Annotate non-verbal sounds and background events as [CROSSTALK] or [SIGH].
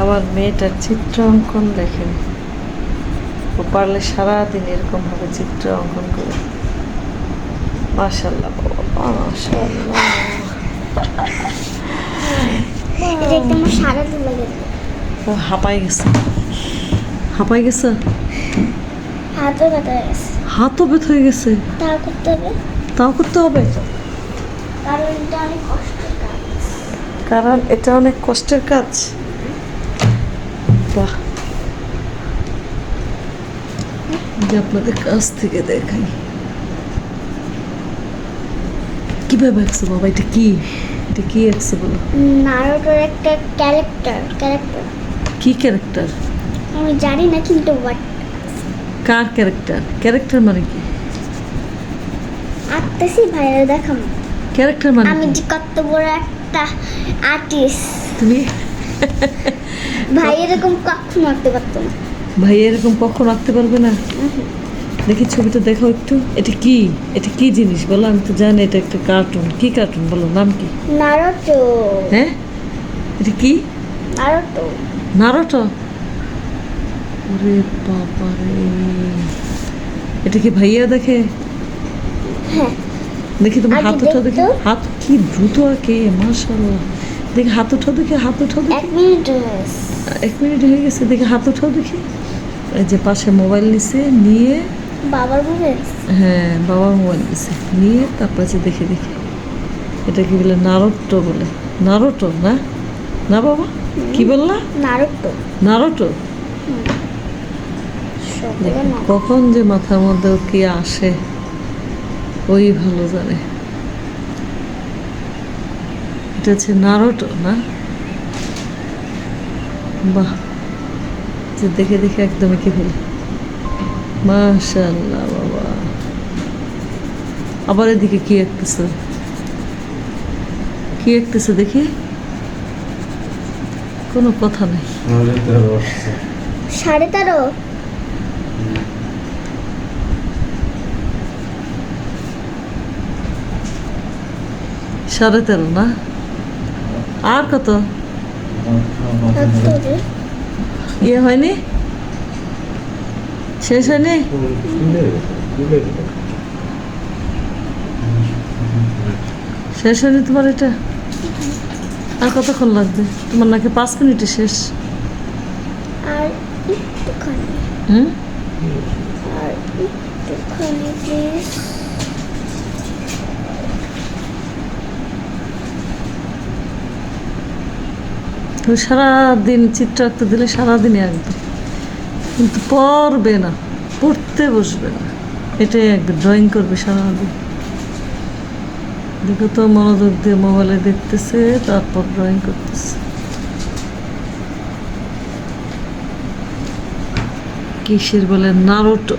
আমার মেয়েটার চিত্র অঙ্কন দেখেন। ও পারলে সারাদিন এরকম ভাবে চিত্র অঙ্কন করে। মাশাল্লাহ বাবা মাশাল্লাহ ও হাঁপাই গেছে। হাঁপাই গেছে? হাতও ব্যথা হয়ে গেছে। হাতও ব্যথ হয়ে গেছে? তা করতে হবে। তাও করতে হবে? কারণ এটা অনেক কষ্টের কাজ। কারণ এটা অনেক কষ্টের কাজ। বাহ যে আপনাদের কাছ থেকে দেখাই কীভাবে আঁকছো বাবা এটা কি এটা কি আঁকছো বলো নারোটোর একটা ক্যারেক্টার ক্যারেক্টার কি ক্যারেক্টার আমি জানি না কিন্তু বাট কার ক্যারেক্টার ক্যারেক্টার মানে কি আঁকতেছি ভাইয়ের দেখাম ক্যারেক্টার মানে আমি যে কত বড় একটা আর্টিস্ট তুমি [LAUGHS] ভাই এরকম কখনো আঁকতে পারতো না। ভাই এরকম কখন আঁকতে পারবে না? দেখি ছবিটা দেখো একটু। এটা কি? এটা কি জিনিস? বলো আমি তো জানি এটা একটা কার্টুন কি কার্টুন বলো নাম কি? নারোটো হ্যাঁ? এটা কি? নারোটো নারোটো ওরে বাবা রে। এটা কি ভাইয়া দেখে? হ্যাঁ। দেখি তোমার হাত দেখি। হাত কি দ্রুত আঁকে মাশাল্লাহ দেখি হাত উঠাও দেখি হাত উঠাও দেখি। এক মিনিট। এক মিনিট হয়ে গেছে দেখি হাত উঠাও দেখি। এই যে পাশে মোবাইল নিছে নিয়ে বাবার বলে হ্যাঁ বাবার মোবাইল নিছে নিয়ে তারপরে যে দেখে দেখি। এটা কি বলে নারোটো বলে। নারোটো না? না বাবা? কি বললা? নারোটো নারোটো কখন যে মাথার মধ্যে কি আসে ওই ভালো জানে। এটা হচ্ছে নারোটো না? বাহ। যে দেখে দেখে একদম এঁকে ফেলে মাশাল্লাহ বাবা। আবার এদিকে কি একতেছে? কি একতেছে দেখি? কোনো কথা নেই। সাড়ে তেরো। সাড়ে তেরো না? আর কত? ইয়ে হয়নি? শেষ হয়নি? শেষ হয়নি তোমার এটা? আর কতক্ষণ লাগবে? তোমার নাকি পাঁচ মিনিটে শেষ। আর একটুখানি। হুম? আর তুমি সারাদিন চিত্র আঁকতে দিলে সারাদিনই আঁকবে। কিন্তু পড়বে না, পড়তে বসবে না। এটাই আঁকবে ড্রয়িং করবে সারাদিন। দেখো তো, মনোযোগ দিয়ে মোবাইলে দেখতেছে, তারপর ড্রয়িং করতেছে। কিসের বলে, নারোটো।